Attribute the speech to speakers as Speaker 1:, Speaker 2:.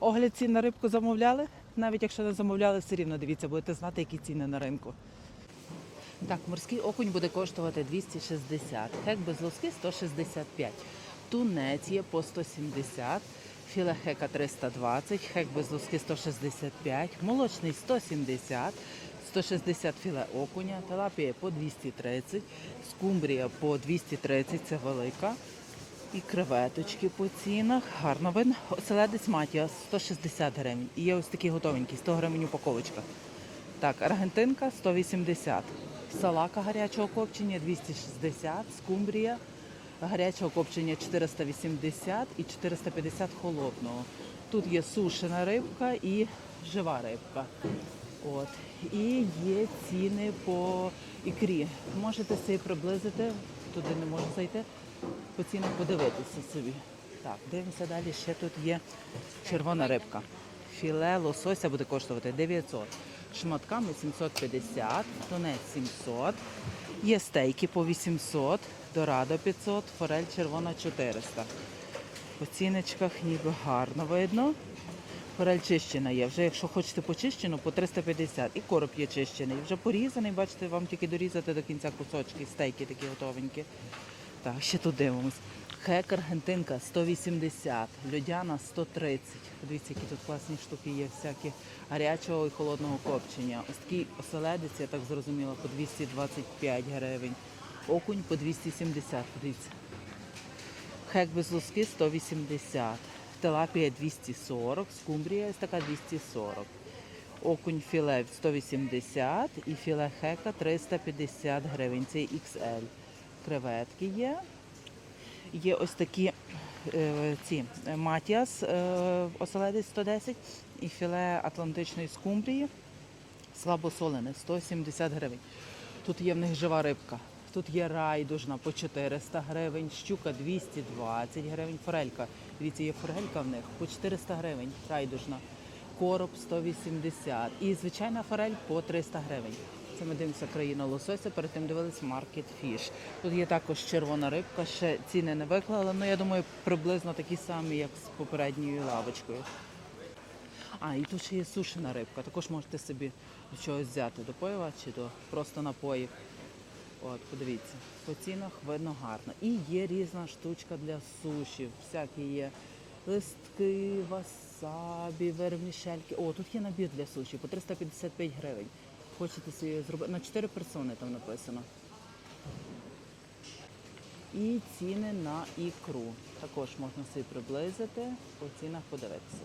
Speaker 1: Огляд цін на рибку замовляли. Навіть якщо не замовляли, все рівно дивіться, будете знати, які ціни на ринку. Так, морський окунь буде коштувати 260, хек без лоски 165. Тунець є по 170, філе хека 320, хек без лоски 165, молочний 170, 160 філе окуня, телапія по 230, скумбрія по 230, це велика. І креветочки по цінах. Гарно видно. Оселедець матіас 160 гривень. І є ось такі готовенькі, 100 гривень упаковочка. Так, аргентинка 180. Салака гарячого копчення 260, скумбрія гарячого копчення 480 і 450 холодного. Тут є сушена рибка і жива рибка. От. І є ціни по ікрі. Можете собі приблизити, туди не можу зайти, по цінах подивитися собі. Так, дивимося далі. Ще тут є червона рибка. Філе лосося буде коштувати 900. Шматками 750, тунець 700. Є стейки по 800, дорадо 500, форель червона 400. По ціночках ніби гарно видно. Форель чищена є. Вже якщо хочете почищену, по 350. І короб є чищений. Вже порізаний, бачите, вам тільки дорізати до кінця кусочки, стейки такі готовенькі. Так, ще тут дивимось. Хек Аргентинка 180, льодяна 130. Подивіться, які тут класні штуки є, всякі гарячого і холодного копчення. Ось такий оселедець, я так зрозуміла, по 225 гривень. Окунь по 270, подивіться. Хек без луски 180, телапія 240, скумбрія така 240. Окунь філе 180 і філе хека 350 гривень. Це XL. Креветки є. Є ось такі е, ці е, матіас е, оселедець 110 і філе атлантичної скумбрії слабосолене 170 гривень. Тут є в них жива рибка. Тут є райдужна по 400 гривень, щука 220 гривень, форелька. Дивіться, є форелька в них по 400 гривень, райдужна. Короб 180 і звичайна форель по 300 гривень. Це ми дивимося країна лосося, перед тим дивились Market Fish. Тут є також червона рибка, ще ціни не виклали, але я думаю, приблизно такі самі, як з попередньою лавочкою. А, і тут ще є сушена рибка. Також можете собі чогось взяти до пива чи до просто напоїв. От, подивіться, по цінах видно гарно. І є різна штучка для суші. Всякі є листки, васабі, вермішельки. О, тут є набір для суші по 355 гривень. Хочете собі зробити на 4 персони там написано. І ціни на ікру. Також можна собі приблизити, по цінах подивитися.